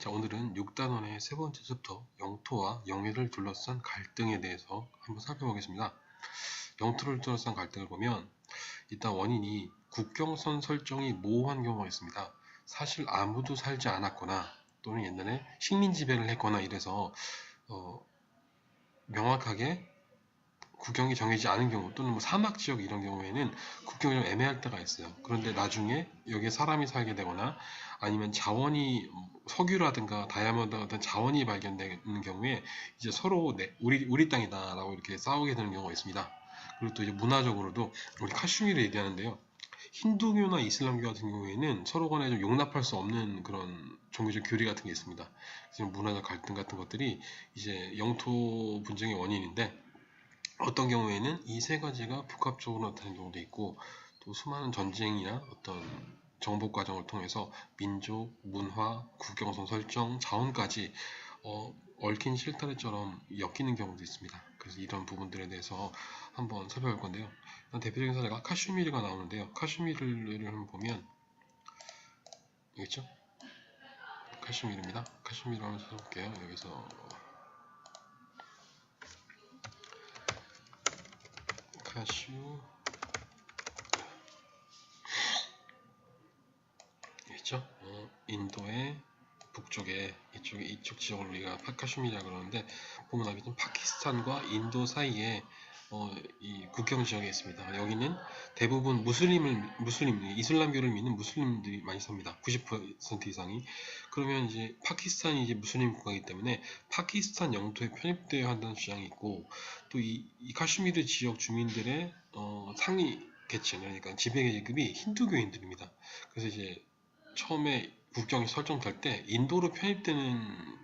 자, 오늘은 6단원의 세 번째 챕터 영토와 영해를 둘러싼 갈등에 대해서 한번 살펴보겠습니다. 영토를 둘러싼 갈등을 보면 일단 원인이 국경선 설정이 모호한 경우가 있습니다. 사실 아무도 살지 않았거나 또는 옛날에 식민 지배를 했거나 이래서 어, 명확하게 국경이 정해지지 않은 경우 또는 뭐 사막 지역 이런 경우에는 국경이 좀 애매할 때가 있어요. 그런데 나중에 여기에 사람이 살게 되거나 아니면 자원이 석유라든가 다이아몬드 같은 자원이 발견되는 경우에 이제 서로 내, 우리 우리 땅이다라고 이렇게 싸우게 되는 경우가 있습니다. 그리고 또 이제 문화적으로도 우리 카슈미를 얘기하는데요. 힌두교나 이슬람교 같은 경우에는 서로 간에 좀 용납할 수 없는 그런 종교적 교리 같은 게 있습니다. 그래서 문화적 갈등 같은 것들이 이제 영토 분쟁의 원인인데 어떤 경우에는 이 세 가지가 복합적으로 나타나는 경우도 있고 또 수많은 전쟁이나 어떤 정복 과정을 통해서 민족, 문화, 국경선 설정, 자원까지 어, 얽힌 실타래처럼 엮이는 경우도 있습니다. 그래서 이런 부분들에 대해서 한번 살펴볼 건데요. 대표적인 사례가 카슈미르가 나오는데요. 카슈미르를 한번 보면 있죠? 카슈미르입니다. 카슈미르 한번 찾아볼게요. 여기서 카슈 있죠? 어, 인도의 북쪽에 이쪽에 이쪽 지역을 우리가 파카슈미라 그러는데 보면 알겠지만 파키스탄과 인도 사이에 어, 이 국경 지역에 있습니다. 여기는 대부분 무슬림을 무슬림 이슬람교를 믿는 무슬림들이 많이 삽니다. 90% 이상이. 그러면 이제 파키스탄이 이제 무슬림 국가이기 때문에 파키스탄 영토에 편입되어야 한다는 주장이 있고 또이 카슈미르 지역 주민들의 어, 상위 계층 그러니까 지배 계급이 힌두교인들입니다. 그래서 이제 처음에 국경이 설정될 때 인도로 편입되는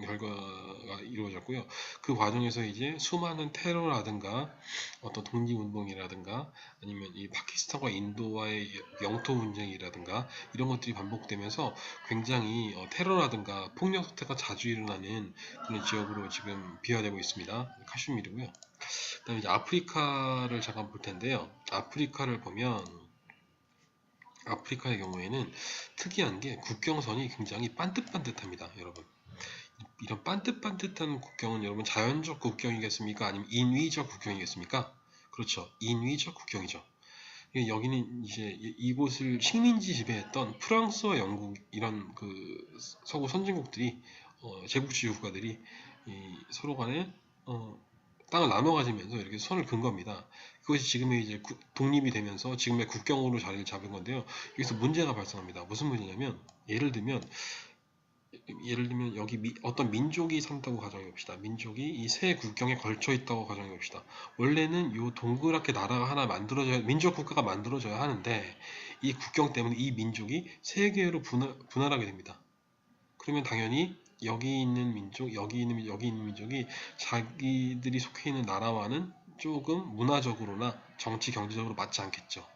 결과가 이루어졌고요. 그 과정에서 이제 수많은 테러라든가 어떤 독립운동이라든가 아니면 이 파키스탄과 인도와의 영토 분쟁이라든가 이런 것들이 반복되면서 굉장히 어, 테러라든가 폭력 사태가 자주 일어나는 그런 지역으로 지금 비화되고 있습니다. 카슈미르고요. 그다음에 이제 아프리카를 잠깐 볼 텐데요. 아프리카를 보면 아프리카의 경우에는 특이한 게 국경선이 굉장히 반듯반듯합니다, 여러분. 이런 반듯반듯한 국경은 여러분 자연적 국경이겠습니까? 아니면 인위적 국경이겠습니까? 그렇죠. 인위적 국경이죠. 여기는 이제 이곳을 식민지 지배했던 프랑스와 영국 이런 그 서구 선진국들이 어, 제국주의 국가들이 서로 간에 어, 땅을 나눠 가지면서 이렇게 선을 긋 겁니다. 그것이 지금의 이제 구, 독립이 되면서 지금의 국경으로 자리를 잡은 건데요. 여기서 문제가 발생합니다. 무슨 문제냐면 예를 들면 예를 들면 여기 미, 어떤 민족이 산다고 가정해 봅시다. 민족이 이 세 국경에 걸쳐 있다고 가정해 봅시다. 원래는 요 동그랗게 나라가 하나 만들어져야 민족 국가가 만들어져야 하는데 이 국경 때문에 이 민족이 세 개로 분할, 분할하게 됩니다. 그러면 당연히 여기 있는 민족, 여기 있는 여기 있는 민족이 자기들이 속해 있는 나라와는 조금 문화적으로나 정치 경제적으로 맞지 않겠죠.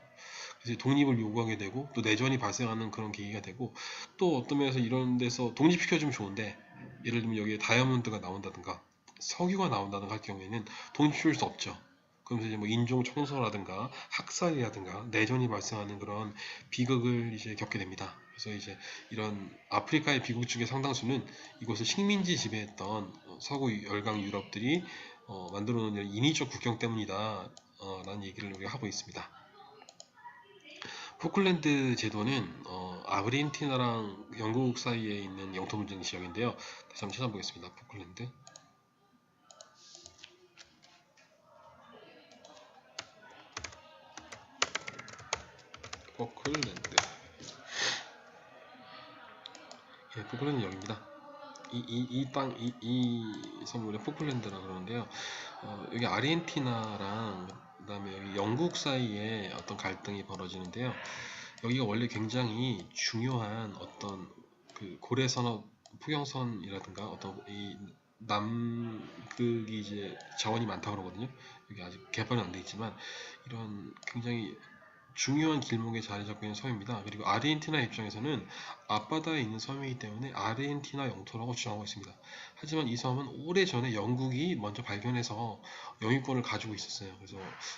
그래서 독립을 요구하게 되고 또 내전이 발생하는 그런 계기가 되고 또 어떤 면에서 이런 데서 독립시켜주면 좋은데 예를 들면 여기에 다이아몬드가 나온다든가 석유가 나온다든가 할 경우에는 독립시킬 수 없죠. 그러면서 이제 뭐 인종 청소라든가 학살이라든가 내전이 발생하는 그런 비극을 이제 겪게 됩니다. 그래서 이제 이런 아프리카의 비극 중에 상당수는 이곳을 식민지 지배했던 서구 열강 유럽들이 어, 만들어 놓은 인위적 국경 때문이다 어, 라는 얘기를 우리가 하고 있습니다. 포클랜드 제도는 어, 아르헨티나랑 영국 사이에 있는 영토 분쟁 지역인데요. 다시 한번 찾아보겠습니다. 포클랜드. 포클랜드. 예, 포클랜드 여기입니다. 이, 이, 이 땅, 이, 이 섬을 포클랜드라 그러는데요. 어, 여기 아르헨티나랑 그 다음에 여기 영국 사이에 어떤 갈등이 벌어지는데요. 여기가 원래 굉장히 중요한 어떤 그 고래선업 포경선이라든가 어떤 이 남극이 이제 자원이 많다고 그러거든요. 여기 아직 개발은 안 돼 있지만 이런 굉장히 중요한 길목에 자리 잡고 있는 섬입니다. 그리고 아르헨티나 입장에서는 앞바다에 있는 섬이기 때문에 아르헨티나 영토라고 주장하고 있습니다. 하지만 이 섬은 오래전에 영국이 먼저 발견해서 영유권을 가지고 있었어요. 그래서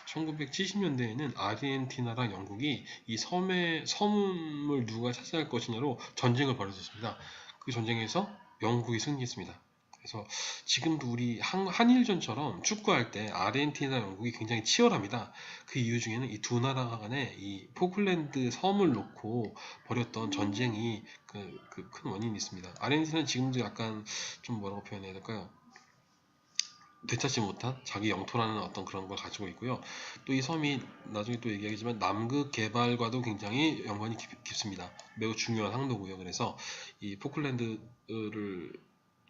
1970년대에는 아르헨티나랑 영국이 이 섬의 섬을 누가 차지할 것이냐로 전쟁을 벌였었습니다. 그 전쟁에서 영국이 승리했습니다. 그래서 지금도 우리 한, 한일전처럼 축구할 때 아르헨티나 영국이 굉장히 치열합니다. 그 이유 중에는 이 두 나라 간에 이 포클랜드 섬을 놓고 벌였던 전쟁이 그큰 원인이 있습니다. 아르헨티나는 지금도 약간 좀 뭐라고 표현해야 될까요? 되찾지 못한 자기 영토라는 어떤 그런 걸 가지고 있고요. 또 이 섬이 나중에 또 얘기하겠지만 남극 개발과도 굉장히 연관이 깊, 깊습니다. 매우 중요한 항로고요. 그래서 이 포클랜드를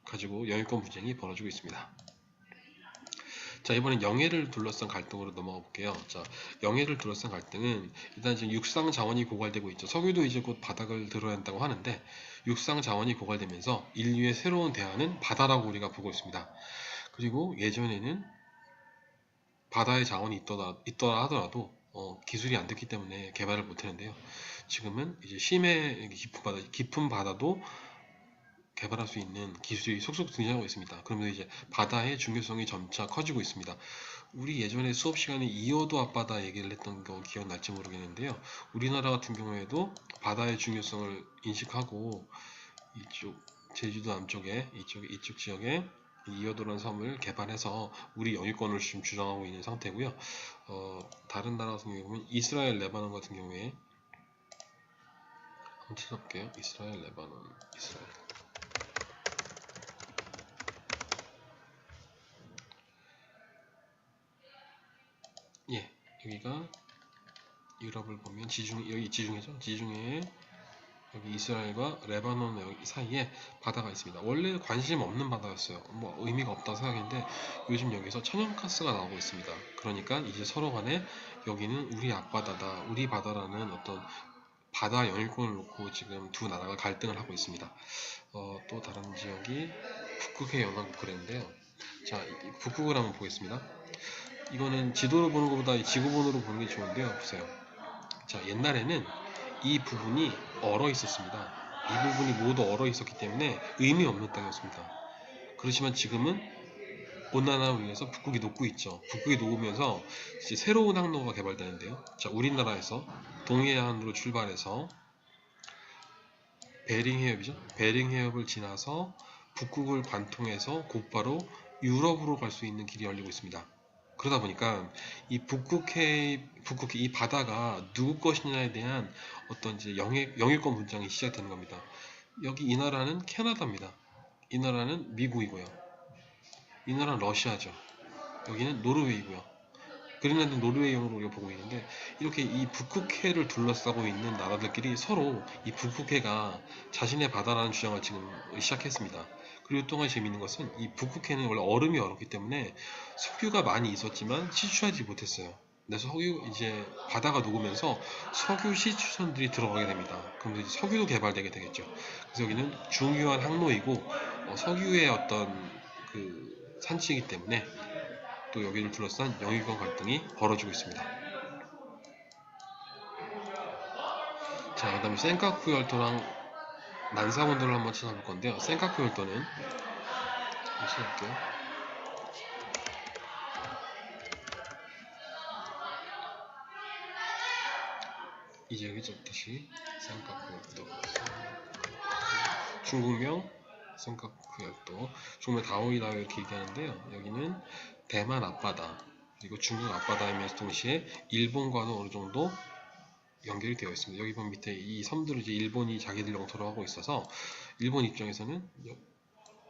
가지고 영유권 분쟁이 벌어지고 있습니다. 자 이번엔 영해를 둘러싼 갈등으로 넘어가 볼게요. 자 영해를 둘러싼 갈등은 일단 지금 육상 자원이 고갈되고 있죠. 석유도 이제 곧 바닥을 드러낸다고 하는데 육상 자원이 고갈되면서 인류의 새로운 대안은 바다라고 우리가 보고 있습니다. 그리고 예전에는 바다의 자원이 있더라, 있더라 하더라도 어, 기술이 안 됐기 때문에 개발을 못했는데요. 지금은 이제 심해 깊은 바다, 깊은 바다도 개발할 수 있는 기술이 속속 등장하고 있습니다. 그러면 이제 바다의 중요성이 점차 커지고 있습니다. 우리 예전에 수업 시간에 이어도 앞바다 얘기를 했던 거 기억날지 모르겠는데요. 우리나라 같은 경우에도 바다의 중요성을 인식하고 이쪽 제주도 남쪽에 이쪽 이쪽 지역에 이어도라는 섬을 개발해서 우리 영유권을 지금 주장하고 있는 상태고요. 어, 다른 나라 같은 경우에 보면 이스라엘, 레바논 같은 경우에 한번 찾아볼게요. 이스라엘, 레바논, 이스라엘. 예, 여기가 유럽을 보면 지중 여기 지중해죠. 지중해에 여기 이스라엘과 레바논 사이에 바다가 있습니다. 원래 관심 없는 바다였어요. 뭐 의미가 없다고 생각했는데 요즘 여기서 천연가스가 나오고 있습니다. 그러니까 이제 서로 간에 여기는 우리 앞바다다, 우리 바다라는 어떤 바다 영유권을 놓고 지금 두 나라가 갈등을 하고 있습니다. 어, 또 다른 지역이 북극해 연안 우크라인데요. 자, 북극을 한번 보겠습니다. 이거는 지도로 보는 것보다 지구본으로 보는 게 좋은데요. 보세요. 자, 옛날에는 이 부분이 얼어 있었습니다. 이 부분이 모두 얼어 있었기 때문에 의미 없는 땅이었습니다. 그렇지만 지금은 온난화를 위해서 북극이 녹고 있죠. 북극이 녹으면서 이제 새로운 항로가 개발되는데요. 자, 우리나라에서 동해안으로 출발해서 베링 해협이죠. 베링 해협을 지나서 북극을 관통해서 곧바로 유럽으로 갈 수 있는 길이 열리고 있습니다. 그러다 보니까 이 북극해 북극해 이 바다가 누구 것이냐에 대한 어떤 이제 영해, 영유권 분쟁이 시작되는 겁니다. 여기 이 나라는 캐나다입니다. 이 나라는 미국이고요. 이 나라는 러시아죠. 여기는 노르웨이고요. 그린란드 노르웨이형으로 우리가 보고 있는데 이렇게 이 북극해를 둘러싸고 있는 나라들끼리 서로 이 북극해가 자신의 바다라는 주장을 지금 시작했습니다. 그리고 또한 가지 재미있는 것은 이 북극해는 원래 얼음이 얼었기 때문에 석유가 많이 있었지만 시추하지 못했어요. 그래서 석유 이제 바다가 녹으면서 석유 시추선들이 들어가게 됩니다. 그러면서 이제 석유도 개발되게 되겠죠. 그래서 여기는 중요한 항로이고 어, 석유의 어떤 그 산지이기 때문에 또 여기를 둘러싼 영유권 갈등이 벌어지고 있습니다. 자, 그 다음에 센카쿠 열도랑 난사원도를 한번 찾아볼 건데요. 열도는 한번 찾아볼게요. 이제 여기서 다시 센카쿠 열도 중국명 열도 중국명 다오이다오 이렇게 얘기하는데요. 여기는 대만 앞바다 그리고 중국 앞바다이면서 동시에 일본과도 어느 정도 연결이 되어 있습니다. 여기 보면 밑에 이 섬들을 이제 일본이 자기들 영토로 하고 있어서 일본 입장에서는 여,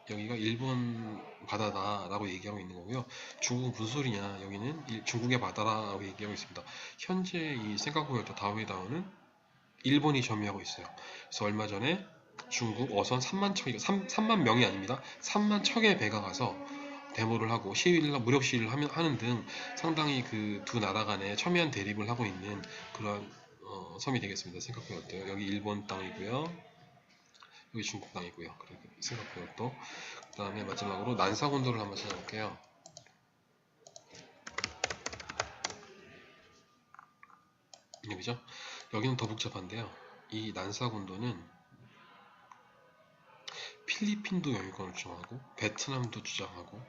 기가 일본 바다다라고 얘기하고 있는 거고요. 중국은 무슨 소리냐? 여기는 일, 중국의 바다라고 얘기하고 있습니다. 현재 이 생각보다 다오이다오는 일본이 점유하고 있어요. 그래서 얼마 전에 중국 어선 3만 척이 3, 3만 명이 아닙니다. 3만 척의 배가 가서 데모를 하고 시위를 무력 시위를 하는 등 상당히 그 두 나라 간에 첨예한 대립을 하고 있는 그런 어, 섬이 되겠습니다. 생각보다 어때요? 여기 일본 땅이고요. 여기 중국 땅이고요. 그리고 생각보다 또 그 다음에 마지막으로 난사곤도를 한번 찾아볼게요. 여기죠? 여기는 더 복잡한데요. 이 난사곤도는 필리핀도 영유권을 주장하고 베트남도 주장하고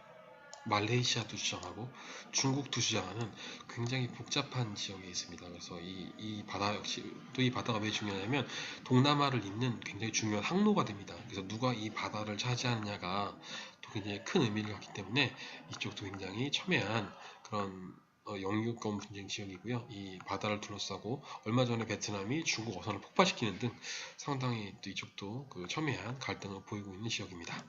말레이시아도 주장하고 중국도 주장하는 굉장히 복잡한 지역에 있습니다. 그래서 이, 이 바다 역시 또 이 바다가 왜 중요하냐면 동남아를 잇는 굉장히 중요한 항로가 됩니다. 그래서 누가 이 바다를 차지하느냐가 또 굉장히 큰 의미를 갖기 때문에 이쪽도 굉장히 첨예한 그런 어, 영유권 분쟁 지역이고요. 이 바다를 둘러싸고 얼마 전에 베트남이 중국 어선을 폭파시키는 등 상당히 또 이쪽도 그 첨예한 갈등을 보이고 있는 지역입니다.